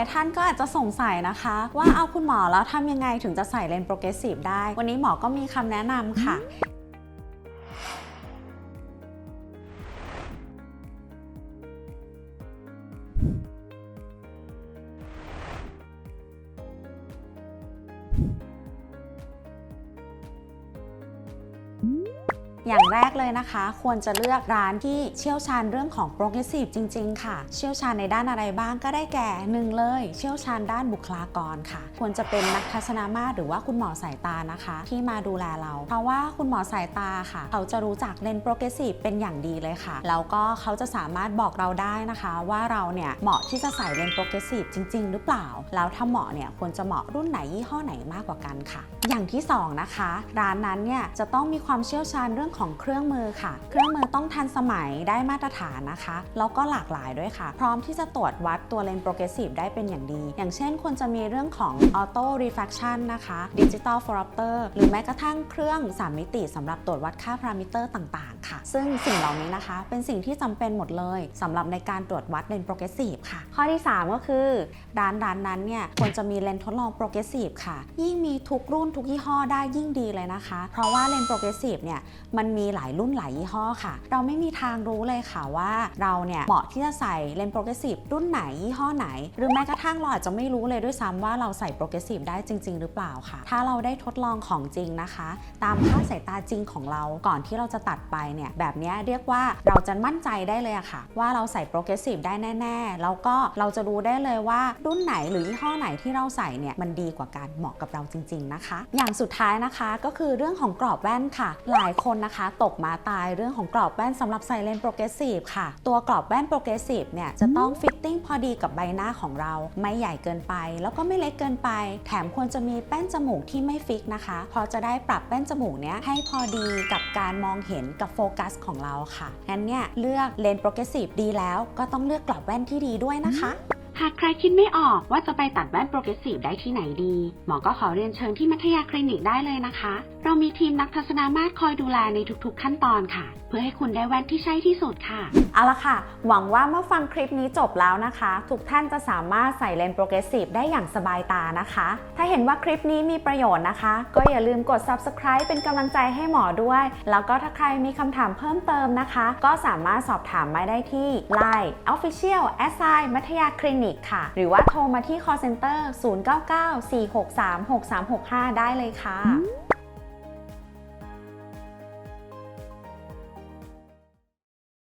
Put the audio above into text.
ายท่านก็อาจจะสงสัยนะคะ ว่าเอาคุณหมอแล้วทำยังไงถึงจะใส่เลนส์โปรเกรสซีฟได้ วันนี้หมอก็มีคำแนะนำค่ะ อย่างแรกเลยนะคะ ควรจะเลือกร้านที่เชี่ยวชาญเรื่องของ progressive จริง ๆ ค่ะ เชี่ยวชาญในด้านอะไรบ้างก็ได้แก่หนึ่งเลย เชี่ยวชาญด้านบุคลากรค่ะ ควรจะเป็นนักทัศนามาตรหรือว่าคุณหมอสายตานะคะ ที่มาดูแลเรา เพราะว่าคุณหมอสายตาค่ะ เขาจะรู้จักเลน progressive เป็นอย่างดีเลยค่ะ แล้วก็เขาจะสามารถบอกเราได้นะคะ ว่าเราเนี่ยเหมาะที่จะใส่เลน progressive จริง ๆ หรือเปล่า แล้วถ้าเหมาะเนี่ยควรจะเหมาะรุ่นไหนยี่ห้อไหนมากกว่ากันค่ะอย่างที่สองนะคะ ร้านนั้นเนี่ยจะต้องมีความเชี่ยวชาญเรื่องของเครื่องมือค่ะ เครื่องมือต้องทันสมัยได้มาตรฐานนะคะ แล้วก็หลากหลายด้วยค่ะ พร้อมที่จะตรวจวัดตัวเลนส์โปรเกรสซีฟได้เป็นอย่างดี อย่างเช่นควรจะมีเรื่องของออโต้รี f ฟ a c t i o n นะคะดิจิตอลฟอร์เตอร์หรือแม้กระทั่งเครื่อง 3 มิติสำหรับตรวจวัดค่าพารามิเตอร์ต่างๆ ค่ะ ซึ่งสิ่งเหล่านี้นะคะ เป็นสิ่งที่จำเป็นหมดเลยสำหรับในการตรวจวัดเลนส์โปรเกรสซีฟค่ะ ข้อที่ 3 ก็คือร้านร้านนั้นเนี่ยควรจะมีเลนส์ทดลองโปรเกรสซีฟค่ะ ยิ่งมีทุกรุ่นทุกยี่ห้อได้ยิ่งดีเลยนะคะ เพราะว่าเลนส์โปรเกรสซีฟเนี่ยมันมีหลายรุ่นหลายยี่ห้อค่ะ เราไม่มีทางรู้เลยค่ะว่าเราเนี่ยเหมาะที่จะใส่เลนส์โปรเกรสซีฟรุ่นไหนยี่ห้อไหน หรือแม้กระทั่งเราอาจจะไม่รู้เลยด้วยซ้ำว่าเราใส่โปรเกรสซีฟได้จริง ๆ หรือเปล่าค่ะ ถ้าเราได้ทดลองของจริงนะคะ ตามค่าสายตาจริงของเราก่อนที่เราจะตัดไปเนี่ยแบบนี้เรียกว่าเราจะมั่นใจได้เลยอะค่ะ ว่าเราใส่โปรเกรสซีฟได้แน่ ๆ แล้วก็เราจะรู้ได้เลยว่ารุ่นไหนหรือยี่ห้อไหนที่เราใส่เนี่ยมันดีกว่าการเหมาะกับเราจริง ๆ นะคะอย่างสุดท้ายนะคะก็คือเรื่องของกรอบแว่นค่ะ หลายคนนะคะตกมาตายเรื่องของกรอบแว่นสำหรับใส่เลนส์โปรเกรสซีฟค่ะ ตัวกรอบแว่นโปรเกรสซีฟเนี่ยจะต้องฟิตติ้งพอดีกับใบหน้าของเรา ไม่ใหญ่เกินไป แล้วก็ไม่เล็กเกินไป แถมควรจะมีแป้นจมูกที่ไม่ฟิกนะคะพอจะได้ปรับแป้นจมูกเนี้ยให้พอดีกับการมองเห็นกับโฟกัสของเราค่ะงั้นเนี่ยเลือกเลนส์โปรเกรสซีฟดีแล้วก็ต้องเลือกกรอบแว่นที่ดีด้วยนะคะ หากใครคิดไม่ออกว่าจะไปตัดแว่นโปรเกรสซีฟได้ที่ไหนดี หมอก็ขอเรียนเชิญที่มัธยาคลินิกได้เลยนะคะเรามีทีมนักทัศนามาตรคอยดูแลในทุกๆขั้นตอนค่ะ เพื่อให้คุณได้แว่นที่ใช่ที่สุดค่ะ เอาละค่ะ หวังว่าเมื่อฟังคลิปนี้จบแล้วนะคะ ทุกท่านจะสามารถใส่เลนส์โปรเกรสซีฟได้อย่างสบายตานะคะ ถ้าเห็นว่าคลิปนี้มีประโยชน์นะคะ ก็อย่าลืมกด subscribe เป็นกำลังใจให้หมอด้วย แล้วก็ถ้าใครมีคำถามเพิ่มเติมนะคะ ก็สามารถสอบถามมาได้ที่ Line Official s i มัธยาคลินิกค่ะ หรือว่าโทรมาที่ call center 0994636365 ได้เลยค่ะ